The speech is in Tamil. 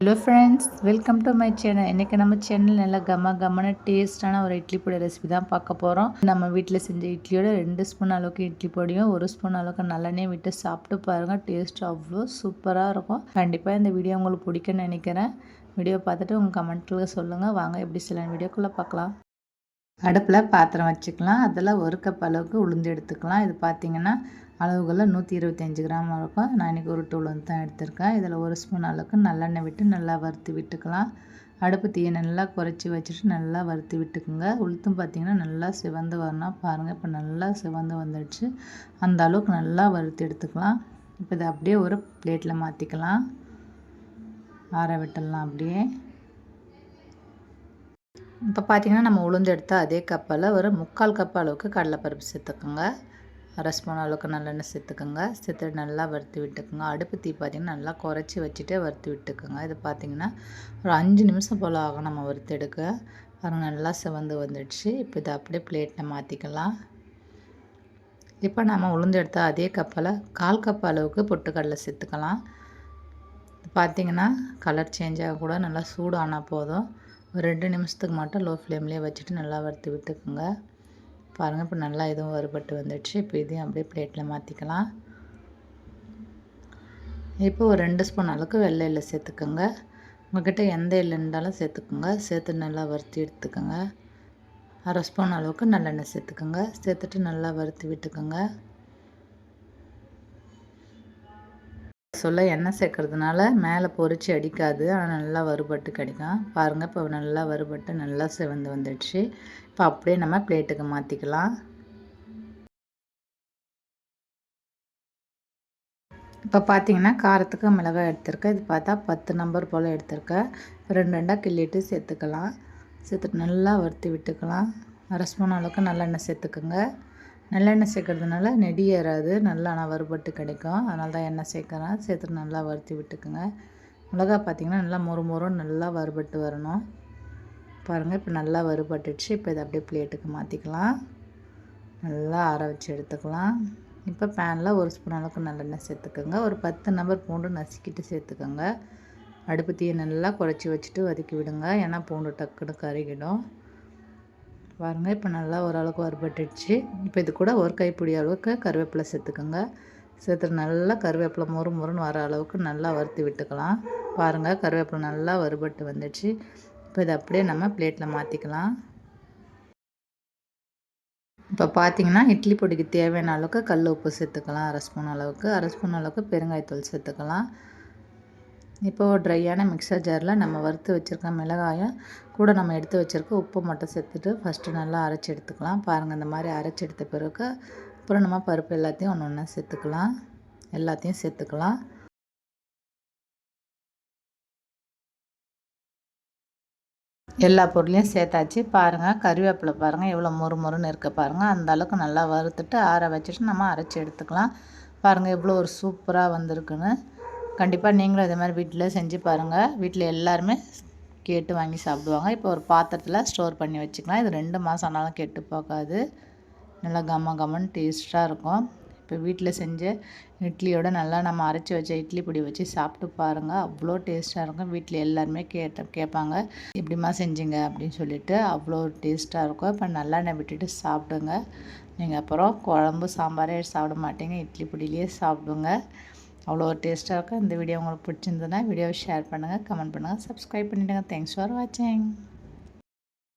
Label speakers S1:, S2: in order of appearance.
S1: Hello friends welcome to my channel இன்றைக்கி நம்ம சேனல் நல்லா கம கம்மன டேஸ்ட்டான ஒரு இட்லி பொடி ரெசிபி தான் பார்க்க போகிறோம் நம்ம வீட்டில் செஞ்ச இட்லியோட ரெண்டு ஸ்பூன் அளவுக்கு இட்லி பொடியும் ஒரு ஸ்பூன் அளவுக்கு நல்லெண்ணெய் விட்டு சாப்பிட்டு பாருங்கள் டேஸ்ட் அவ்வளோ சூப்பராக இருக்கும். கண்டிப்பாக இந்த வீடியோ உங்களுக்கு பிடிக்கும்னு நினைக்கிறேன். வீடியோ பார்த்துட்டு உங்கள் கமெண்ட்டில் சொல்லுங்கள் வாங்க எப்படி சில வீடியோக்குள்ளே பார்க்கலாம். அடுப்பில் பாத்திரம் வச்சுக்கலாம். அதில் ஒரு கப் அளவுக்கு உளுந்து எடுத்துக்கலாம். இது பார்த்திங்கன்னா அளவுகளில் நூற்றி இருபத்தஞ்சி கிராம் இருக்கும் நான் இன்றைக்கி ஒரு டூ தான் எடுத்திருக்கேன். இதில் ஒரு ஸ்பூன் அளவுக்கு நல்லெண்ணெய் விட்டு நல்லா வறுத்து விட்டுக்கலாம். அடுப்பு தீயை நல்லா குறைச்சி வச்சுட்டு நல்லா வறுத்து விட்டுக்குங்க. உளுத்தும் பார்த்திங்கன்னா நல்லா சிவந்து வரணும். பாருங்கள் இப்போ நல்லா சிவந்து வந்துடுச்சு. அந்த அளவுக்கு நல்லா வறுத்து எடுத்துக்கலாம். இப்போ இதை அப்படியே ஒரு பிளேட்டில் மாற்றிக்கலாம் ஆற விட்டுடலாம் அப்படியே. இப்போ பார்த்திங்கன்னா நம்ம உளுந்து எடுத்தால் அதே கப்பில் ஒரு முக்கால் கப் அளவுக்கு கடலைப்பருப்பு சேர்த்துக்கோங்க. அரை ஸ்பூன் அளவுக்கு நல்லெண்ணெய் சேர்த்துக்கோங்க. சேர்த்துட்டு நல்லா வறுத்து விட்டுக்குங்க. அடுப்பு தீ பார்த்திங்கன்னா நல்லா குறைச்சி வச்சுட்டே வறுத்து விட்டுக்குங்க. இது பார்த்திங்கன்னா ஒரு அஞ்சு நிமிஷம் போல் ஆகும் நம்ம வறுத்து எடுக்க. பாருங்கள் நல்லா சிவந்து வந்துடுச்சு. இப்போ இதை அப்படியே பிளேட்டில் மாற்றிக்கலாம் இப்போ நம்ம உளுந்து எடுத்தால் அதே கப்பில் கால் கப் அளவுக்கு பொட்டுக்கடலை சேர்த்துக்கலாம். பார்த்திங்கன்னா கலர் சேஞ்ச் ஆக கூட நல்லா சூடானால் போதும். ஒரு ரெண்டு நிமிஷத்துக்கு மட்டும் லோ ஃப்ளேம்லேயே வச்சுட்டு நல்லா வறுத்து விட்டுக்குங்க. பாருங்கள் இப்போ நல்லா இதுவும் வறுபட்டு வந்துடுச்சு. இப்போ இதையும் அப்படியே பிளேட்டில் மாற்றிக்கலாம் இப்போ ஒரு ரெண்டு ஸ்பூன் அளவுக்கு வெள்ளை எள்ளு சேர்த்துக்கோங்க. உங்கள்கிட்ட எந்த எள்ளு இருந்தாலும் சேர்த்துக்கோங்க. சேர்த்து நல்லா வறுத்து எடுத்துக்கோங்க. அரை ஸ்பூன் அளவுக்கு நல்லெண்ணெய் சேர்த்துக்கோங்க. சேர்த்துட்டு நல்லா வறுத்து விட்டுக்கோங்க. சொல்ல எண்ணெய் சேர்க்கறதுனால மேலே பொறிச்சு அடிக்காது. ஆனால் நல்லா வறுபட்டு கிடைக்கும். பாருங்கள் இப்போ நல்லா வறுபட்டு நல்லா சிவந்து வந்துடுச்சு. இப்போ அப்படியே நம்ம பிளேட்டுக்கு மாற்றிக்கலாம் இப்போ பார்த்தீங்கன்னா காரத்துக்கு மிளகாய் எடுத்திருக்கேன். இது பார்த்தா பத்து நம்பர் போல் எடுத்திருக்கேன். ரெண்டு ரெண்டாக கிள்ளிட்டு சேர்த்துக்கலாம். சேர்த்துட்டு நல்லா வறுத்து விட்டுக்கலாம். அரை ஸ்பூன் அளவுக்கு நல்லெண்ணெய் சேர்த்துக்குங்க. நல்லெண்ணெய் சேர்க்கறதுனால நெடி ஏறாது நல்லா ஆனால் வறுபட்டு கிடைக்கும். அதனால தான் எண்ணெய் சேர்க்குறேன். சேர்த்துட்டு நல்லா வறுத்தி விட்டுக்குங்க. மிளகா பார்த்திங்கன்னா நல்லா மொறு மொறுன்னு நல்லா வறுபட்டு வரணும். பாருங்கள் இப்போ நல்லா வறுபட்டுடுச்சு. இப்போ இதை அப்படியே பிளேட்டுக்கு மாற்றிக்கலாம் நல்லா ஆற வச்சு எடுத்துக்கலாம். இப்போ பேனில் ஒரு ஸ்பூன் அளவுக்கு நல்லெண்ணெய் சேர்த்துக்கோங்க. ஒரு பத்து நம்பர் பூண்டு நசுக்கிட்டு சேர்த்துக்கோங்க. அடுப்பு தீயை நல்லா குறைச்சி வச்சுட்டு வதக்கி விடுங்க. ஏன்னா பூண்டு டக்குன்னு கருகிடும். பாருங்கள் இப்போ நல்லா ஓரளவுக்கு வறுபட்டுடுச்சு. இப்போ இது கூட ஒரு கைப்பிடி அளவுக்கு கருவேப்பிலை சேர்த்துக்கோங்க. சேர்த்துட்டு நல்லா கருவேப்பிலை முறு முறுன்னு வர அளவுக்கு நல்லா வறுத்து விட்டுக்கலாம். பாருங்கள் கருவேப்பிலை நல்லா வறுபட்டு வந்துடுச்சு. இப்போ இதை அப்படியே நம்ம பிளேட்டில் மாற்றிக்கலாம் இப்போ பார்த்தீங்கன்னா இட்லி பொடிக்கு தேவையான அளவுக்கு கல் உப்பு சேர்த்துக்கலாம். அரை ஸ்பூன் அளவுக்கு. அரை ஸ்பூன் அளவுக்கு பெருங்காயத்தூள் சேர்த்துக்கலாம். இப்போது ட்ரையான மிக்சர் ஜாரில் நம்ம வறுத்து வச்சுருக்க மிளகாயம் கூட நம்ம எடுத்து வச்சுருக்க உப்பு மட்டும் சேர்த்துட்டு ஃபஸ்ட்டு நல்லா அரைச்சி எடுத்துக்கலாம். பாருங்கள் இந்த மாதிரி அரைச்சி எடுத்த பிறகு அப்புறம் நம்ம பருப்பு எல்லாத்தையும் ஒன்று ஒன்றா சேர்த்துக்கலாம். எல்லாத்தையும் சேர்த்துக்கலாம். எல்லா பொருளையும் சேர்த்தாச்சு. பாருங்கள் கருவேப்பிலை பாருங்கள் எவ்வளோ மொறு மொறுன்னு இருக்க பாருங்கள் அந்த அளவுக்கு நல்லா வறுத்துட்டு ஆற வச்சுட்டு நம்ம அரைச்சி எடுத்துக்கலாம். பாருங்கள் எவ்வளோ ஒரு சூப்பராக வந்திருக்குன்னு. கண்டிப்பாக நீங்களும் இதே மாதிரி வீட்டில் செஞ்சு பாருங்கள் வீட்டில் எல்லாருமே கேட்டு வாங்கி சாப்பிடுவாங்க. இப்போ ஒரு பாத்திரத்தில் ஸ்டோர் பண்ணி வச்சுக்கலாம். இது ரெண்டு மாதம் ஆனாலும் கெட்டு போகாது. நல்லா கம்ம கம்மன் டேஸ்ட்டாக இருக்கும். இப்போ வீட்டில் செஞ்ச இட்லியோட நல்லா நம்ம அரைச்சி வச்ச இட்லி பொடி வச்சு சாப்பிட்டு பாருங்கள் அவ்வளோ டேஸ்ட்டாக இருக்கும். வீட்டில் எல்லாருமே கேட்ட கேட்பாங்க. எப்படிமா செஞ்சீங்க? அப்படின்னு சொல்லிட்டு அவ்வளோ டேஸ்ட்டாக இருக்கும். இப்போ நல்லெண்ணெய் விட்டுட்டு சாப்பிடுங்க. நீங்கள் அப்புறம் குழம்பு சாம்பாரே சாப்பிட மாட்டீங்க. இட்லி பொடியிலே சாப்பிடுங்க. அவ்வளோ டேஸ்ட்டாக இருக்கும். இந்த வீடியோ உங்களுக்கு பிடிச்சிருந்ததுன்னா வீடியோவை ஷேர் பண்ணுங்கள் கமெண்ட் பண்ணுங்கள் சப்ஸ்கிரைப் பண்ணிவிடுங்க தேங்க்ஸ் ஃபார் வாட்சிங்